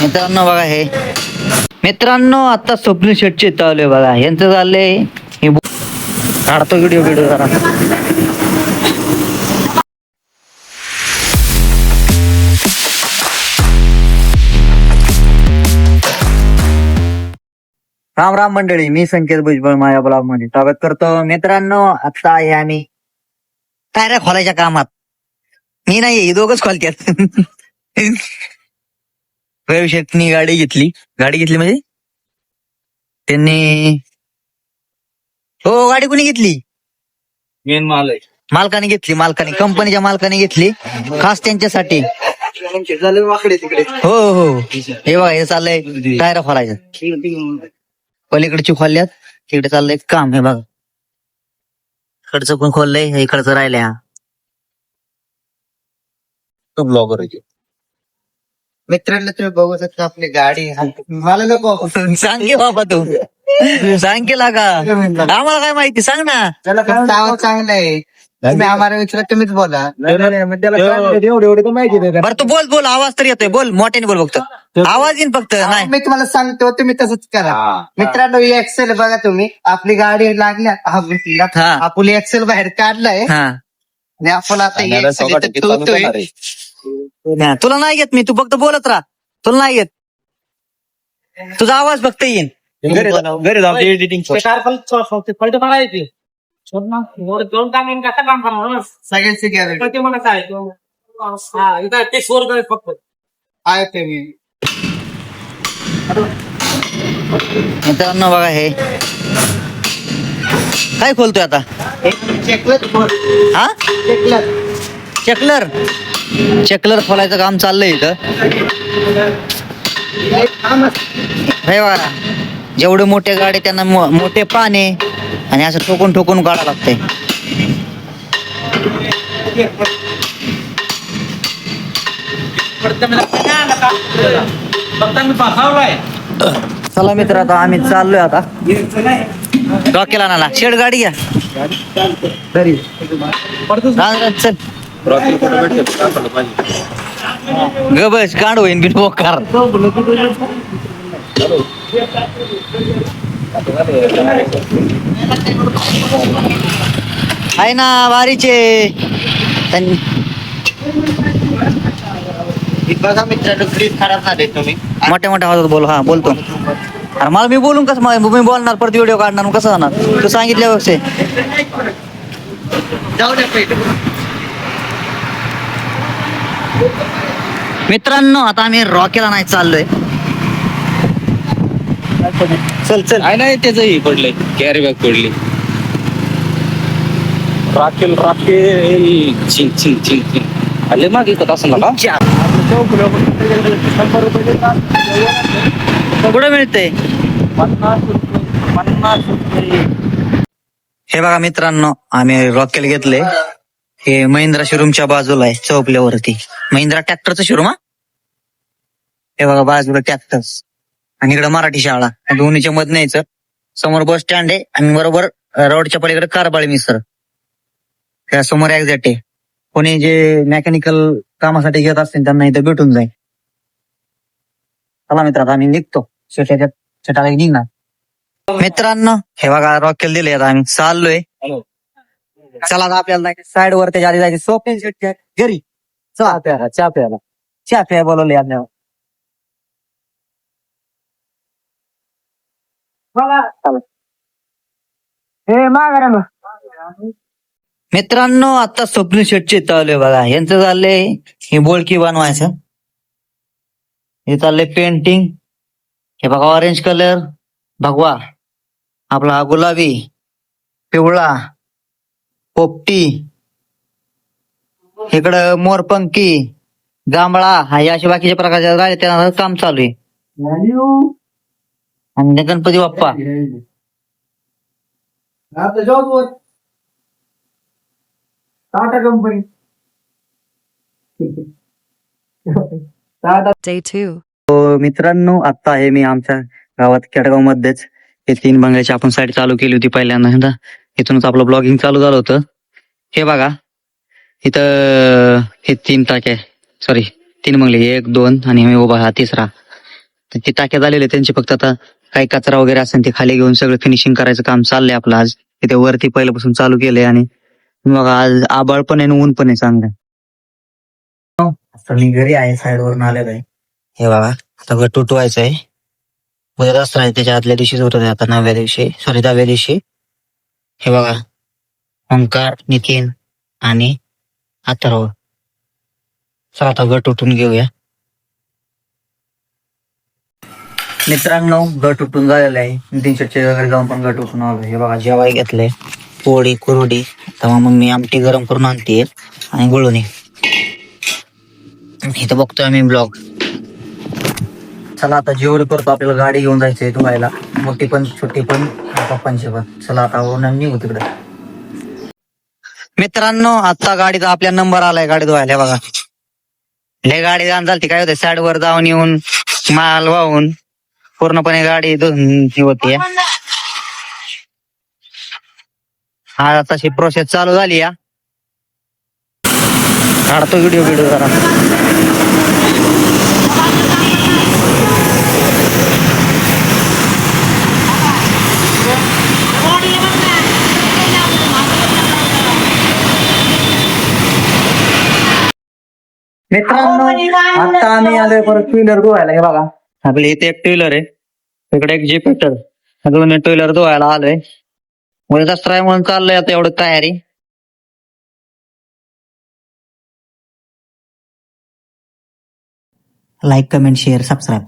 मित्रांनो बघा हे. मित्रांनो आता स्वप्न शेटचे चालू बघा. यांचं झालंय हे काढतो व्हिडिओ व्हिडिओ जरा. राम राम मंडळी मी संकेत भुजबळ माझ्या ब्लॉगमध्ये स्वागत करतो. मित्रांनो आता आहे आम्ही टायऱ्या खोलायच्या कामात. मी नाही हे दोघच खोलत्यात. रवी शेटनी गाडी घेतली. गाडी घेतली म्हणजे? त्यांनी हो गाडी कोणी घेतली? मेन माल आहे मालकाने घेतली मालकाने कंपनीच्या मालकाने घेतली. खास त्यांच्यासाठी. झाले वाकडे तिकडे हो हो हो. हे बघा हे चाललंय टायर खोलायचं. पलीकडची खोलल्यात तिकडे चाललंय काम हे बघा. इकडचं पण खोललंय? हे इकडचं राहिलंय. हा. तो ब्लॉगर आहे मित्रांनो तुम्ही बघू शकता आपली गाडी. मला नको. सांग की बाबा तू. सांग की लागा. आम्हाला काय माहिती? सांग ना. आवाज चांगला आहे. तुम्ही आम्हाला विचारा तुम्हीच बोला. एवढे एवढे तर माहिती बरं तू बोल बोल. आवाज तर येतोय. बोल मोठ्याने बोल फक्त. आवाज येईन फक्त. नाही. मी तुम्हाला सांगतो तुम्ही तसंच करा. मित्रांनो ही एक्सेल बघा तुम्ही. आपली गाडी लागल्या. हा. आपण एक्सेल बाहेर काढलाय. हा. आणि आपण आता ही Excel इथं ठेवतोय. हा, तुला नाही येत मी तू फक्त बोलत राहा. तुला नाही येत. तुझा आवाज फक्त येईन. घरी जाऊन एडिटिंग सगळ्यांची गॅरंटी ते हा आहे मी. मित्रांनो बघा हे. काय खोलतोय आता? चेकलत हा? चेकलत चेकलर. चेकलर खोलायचं काम चाललंय इथं. हे बघा जेवढे मोठे गाडी त्यांना मो- मोठे पाने आणि असं ठोकून ठोकून काढावं लागतंय. चला मित्र आता आम्ही चाललोय आता. रॉकेला नाला शेड गाडी घ्या रान रान चल ग बस काढ होईन बिन बोकार आहे ना वारीचे. बघा मित्रांनो फ्रीज खराब झाले तुम्ही. मोठ्या मोठ्या आवाजात बोल हा बोलतो. अरे मला मी बोलून कसं मा- मी बोलणार परत व्हिडिओ काढणार मग कसं होणार? तू सांगितल्या व्यवस्थे जाऊ द्या पहिले मित्रांनो आता आम्ही रॉकेला नाही चाललोय. चल चल. आहे नाही त्याच ही पडलंय. कॅरी बॅग पडली. राखेल राखेल. चिंग चिंग चिंग चिंग आले मागे इकत असं ना. कुठं मिळतंय? हे बघा मित्रांनो आम्ही रॉकेल घेतले. हे महिंद्रा शोरूमच्या बाजूला आहे चौपल्यावरती. महिंद्रा ट्रॅक्टरचं शोरूम हा? हे बघा बाजूला ट्रॅक्टर आणि इकडं मराठी शाळा. दोन्हीच्या मधनं यायचं. समोर बस स्टँड आहे आणि बरोबर रोडच्या पलीकडे कारबाळी मिसर त्या समोर एक्झॅक्ट आहे. कोणी जे मेकॅनिकल कामासाठी घेत असतील त्यांना इथं भेटून जाईल. चला मित्रात आम्ही निघतो. शेताच्या निघणार. मित्रांनो हे बघा रॉकेल दिले आता आम्ही. चाललोय. चला आता आपल्याला साईड वर त्याच्या आधी जायचे सोपे शेटच्या घरी. चला. प्याला चहा प्याला चहा प्या बोलवले आपल्याला हे माघारा ना. मित्रांनो आता स्वप्न शेटचे चालू बघा. यांचं चाललंय हे बोळकी बनवायचं. हे चाललंय पेंटिंग हे बघा ऑरेंज कलर भगवा. आपला गुलाबी. पिवळा. पोपटी. इकडं मोरपंकी जांभळा हा या अशा बाकीच्या प्रकारच्या राहिले त्यांना काम चालू आहे. आणि गणपती बाप्पा. आता जॉब वर टाटा कंपनी. टाटा. Day 2. हो, मित्रांनो आता आहे मी आमच्या गावात केडगाव मध्येच हे तीन बंगल्याची आपण साईड चालू केली होती पहिल्यांदा. इथूनच आपलं ब्लॉगिंग चालू झालं होतं. हे बघा. इथं हे तीन टाके. सॉरी तीन मगले एक दोन आणि मी उभा हा तिसरा. तर ते टाक्या झालेले त्यांचे. फक्त आता काही कचरा वगैरे असेल ते खाली घेऊन सगळं फिनिशिंग करायचं काम चाललंय आपलं आज. तिथे वरती पहिल्यापासून चालू केलंय आणि मग आज आबाळ पण आहे आणि ऊन पण आहे चांगलं. आता मी घरी आहे साईड वरून आलेलो आहे. हे बघा. आता तुटवायचं आहे. उद्या दसरा आहे. त्याच्या आदल्या दिवशीच होत आता नवव्या दिवशी. सॉरी दहाव्या दिवशी. हे बघा. ओंकार नितीन आणि अथर्व. चला आता गट उठून घेऊया. मित्रांनो गट उठून झालेला आहे. नितीन शेटचे वगैरे जाऊन पण गट उठून आलो हे बघा जेवाय घेतलंय. पोळी कुरडी. तेव्हा मम्मी आमटी गरम करून आणते आणि गुळून इथं बघतोय आम्ही ब्लॉग. चला आता जेवढं करतो. आपल्याला गाडी घेऊन जायचंय धुवायला मोठी पण छोटी पण पप्पांची पण. चला आता निघू तिकडे. मित्रांनो आता गाडीचा आपल्या नंबर आलाय गाडी धुवायला. बघा. लय गाडी जाण झाली काय होते साईड वर जाऊन येऊन माल वाहून पूर्णपणे गाडी धुवून होती. हा तशी प्रोसेस चालू झाली या. काढतो व्हिडिओ व्हिडिओ जरा. मित्रांनो आता आम्ही आलोय परत टू व्हीलर धुवायला. हे बघा. आपल्या इथे एक टू व्हीलर आहे. तिकडे एक जीप पेटर दोन टू व्हीलर धुवायला आलोय. मुळे दसरा म्हणून चाललंय आता एवढं तयारी. Like comment share subscribe